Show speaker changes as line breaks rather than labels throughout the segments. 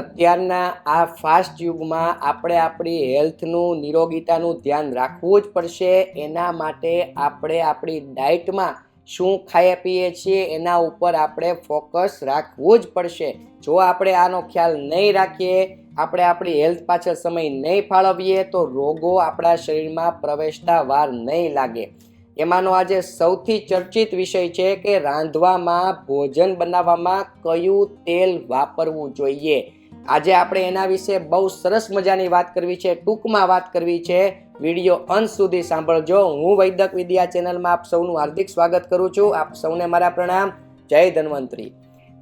અત્યારના આ ફાસ્ટ યુગમાં આપણે આપણી હેલ્થનું, નિરોગીતાનું ધ્યાન રાખવું જ પડશે. એના માટે આપણે આપણી ડાયટમાં શું ખાઈએ પીએ છીએ, એના ઉપર આપણે ફોકસ રાખવું જ પડશે. જો આપણે આનો ખ્યાલ નહીં રાખીએ, આપણે આપણી હેલ્થ પાછળ સમય નહીં ફાળવીએ, તો રોગો આપણા શરીરમાં પ્રવેશતા વાર નહીં લાગે. એમાંનો આજે સૌથી ચર્ચિત વિષય છે કે રાંધવામાં, ભોજન બનાવવામાં કયું તેલ વાપરવું જોઈએ? આજે આપણે એના વિશે બહુ સરસ મજાની વાત કરવી છે, ટૂંકમાં વાત કરવી છે. વીડિયો અંત સુધી સાંભળજો. હું વૈદક વિદ્યા ચેનલમાં આપ સૌનું હાર્દિક સ્વાગત કરું છું. આપ સૌને મારા પ્રણામ. જય ધન્વંતરી.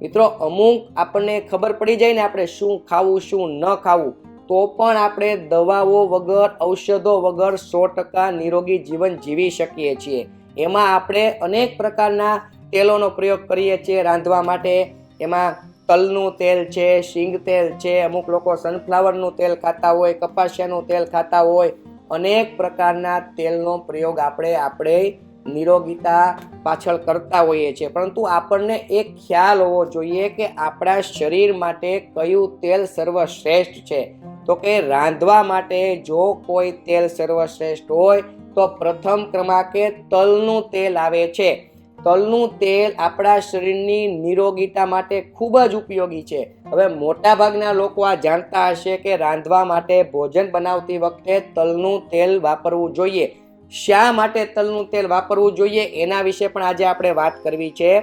મિત્રો, અમુક આપણને ખબર પડી જાય ને આપણે શું ખાવું, શું ન ખાવું, તો પણ આપણે દવાઓ વગર, ઔષધો વગર સો ટકા નિરોગી જીવન જીવી શકીએ છીએ. એમાં આપણે અનેક પ્રકારના તેલોનો પ્રયોગ કરીએ છીએ રાંધવા માટે. એમાં તલનું તેલ છે, શીંગ તેલ છે, અમુક લોકો સનફ્લાવરનું તેલ ખાતા હોય, કપાસિયાનું તેલ ખાતા હોય, અનેક પ્રકારના તેલનો પ્રયોગ આપણે આપણે નિરોગીતા પાછળ કરતા હોઈએ છીએ. પરંતુ આપણને એક ખ્યાલ હોવો જોઈએ કે આપણા શરીર માટે કયું તેલ સર્વશ્રેષ્ઠ છે. તો કે રાંધવા માટે જો કોઈ તેલ સર્વશ્રેષ્ઠ હોય, તો પ્રથમ ક્રમાંકે તલનું તેલ આવે છે. તલનું તેલ આપણા શરીરની નિરોગીતા માટે ખૂબ જ ઉપયોગી છે. હવે મોટાભાગના લોકો આ જાણતા હશે કે રાંધવા માટે ભોજન બનાવતી વખતે તલનું તેલ વાપરવું જોઈએ. શા માટે તલનું તેલ વાપરવું જોઈએ એના વિશે પણ આજે આપણે વાત કરવી છે.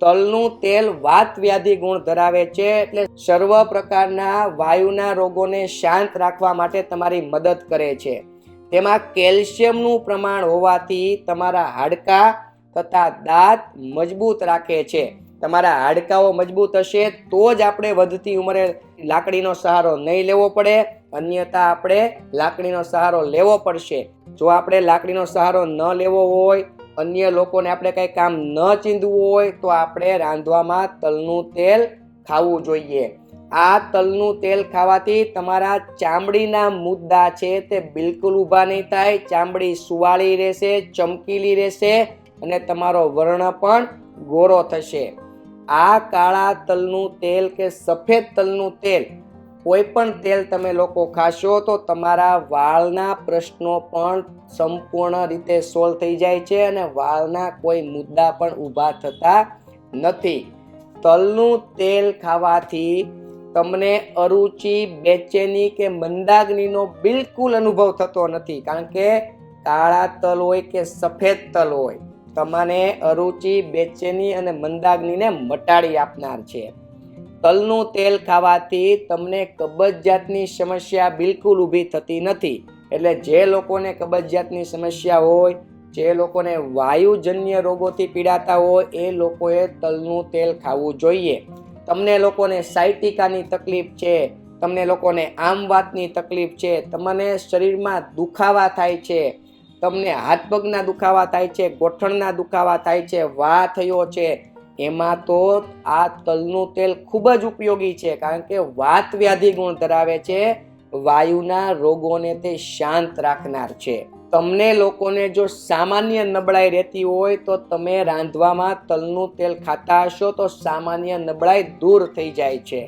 તલનું તેલ વાત વ્યાધિ ગુણ ધરાવે છે એટલે સર્વ પ્રકારના વાયુના રોગોને શાંત રાખવા માટે તમારી મદદ કરે છે. તેમાં કેલ્શિયમનું પ્રમાણ હોવાથી તમારા હાડકા તથા દાંત મજબૂત રાખે છે. તમારા હાડકાઓ મજબૂત હશે તો જ આપણે વધતી ઉંમરે લાકડીનો સહારો નહીં લેવો પડે. અન્યથા આપણે લાકડીનો સહારો લેવો પડશે. જો આપણે લાકડીનો સહારો ન લેવો હોય, અન્ય લોકોને આપણે કંઈ કામ ન ચીંધવું હોય, તો આપણે રાંધવામાં તલનું તેલ ખાવું જોઈએ. આ તલનું તેલ ખાવાથી તમારા ચામડીના મુદ્દા છે તે બિલકુલ ઊભા નહીં થાય. ચામડી સુવાળી રહેશે, ચમકીલી રહેશે અને તમારો વર્ણ પણ ગોરો થશે. આ કાળા તલનું તેલ કે સફેદ તલનું તેલ, કોઈ પણ તેલ તમે લોકો ખાશો તો તમારા વાળના પ્રશ્નો પણ સંપૂર્ણ રીતે સોલ્વ થઈ જાય છે અને વાળના કોઈ મુદ્દા પણ ઊભા થતા નથી. તલનું તેલ ખાવાથી તમને અરુચિ, બેચેની કે મંદાગ્નિનો બિલકુલ અનુભવ થતો નથી. કારણ કે કાળા તલ હોય કે સફેદ તલ હોય તમને અરુચિ, બેચેની અને મંદાગ્નિને મટાડી આપનાર છે. તલનું તેલ ખાવાથી તમને કબજિયાતની સમસ્યા બિલકુલ ઊભી થતી નથી. એટલે જે લોકોને કબજિયાતની સમસ્યા હોય, જે લોકોને વાયુજન્ય રોગોથી પીડાતા હોય, એ લોકોએ તલનું તેલ ખાવું જોઈએ. તમને લોકોને સાયટિકાની તકલીફ છે, તમને લોકોને આમ વાતની તકલીફ છે, તમને શરીરમાં દુખાવા થાય છે તમને હાથ પગના દુખાવા થાય છે, ગોઠણના દુખાવા થાય છે વા થયો છે. એમાં તો આ તલનું તેલ ખૂબ જ ઉપયોગી છે, કારણ કે વાત વ્યાધિ ગુણ ધરાવે છે, વાયુના રોગોને તે શાંત રાખનાર છે. તમને લોકોને જો સામાન્ય નબળાઈ રહેતી હોય તો તમે રાંધવામાં તલનું તેલ ખાતા હશો તો સામાન્ય નબળાઈ દૂર થઈ જાય છે.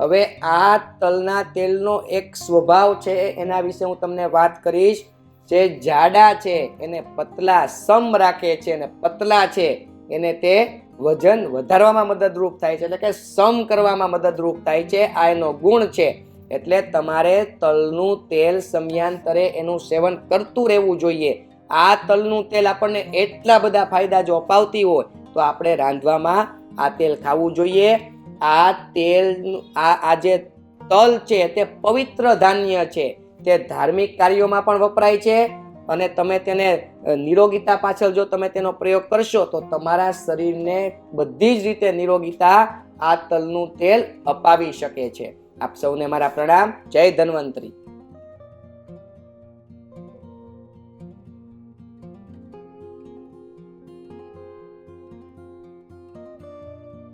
હવે આ તલના તેલનો એક સ્વભાવ છે, એના વિશે હું તમને વાત કરીશ. જે જાડા છે એને પતલા સમ રાખે છે અને પતલા છે એને તે વજન વધારવામાં મદદરૂપ થાય છે. એટલે કે સમ કરવામાં મદદરૂપ થાય છે. આ એનો ગુણ છે. એટલે તમારે તલનું તેલ સમયાંતરે એનું સેવન કરતું રહેવું જોઈએ. આ તલનું તેલ આપણને એટલા બધા ફાયદા જો અપાવતી હોય, તો આપણે રાંધવામાં આ તેલ ખાવું જોઈએ. આ તેલ, આ જે તલ છે તે પવિત્ર ધાન્ય છે. તે ધાર્મિક કાર્યોમાં પણ વપરાય છે અને તમે તેને નિરોગીતા પાછળ જો તમે તેનો પ્રયોગ કરશો, તો તમારા શરીરને બધી જ રીતે નિરોગીતા આ તલનું તેલ અપાવી શકે છે. આપ સૌને મારા પ્રણામ. જય ધન્વંતરી.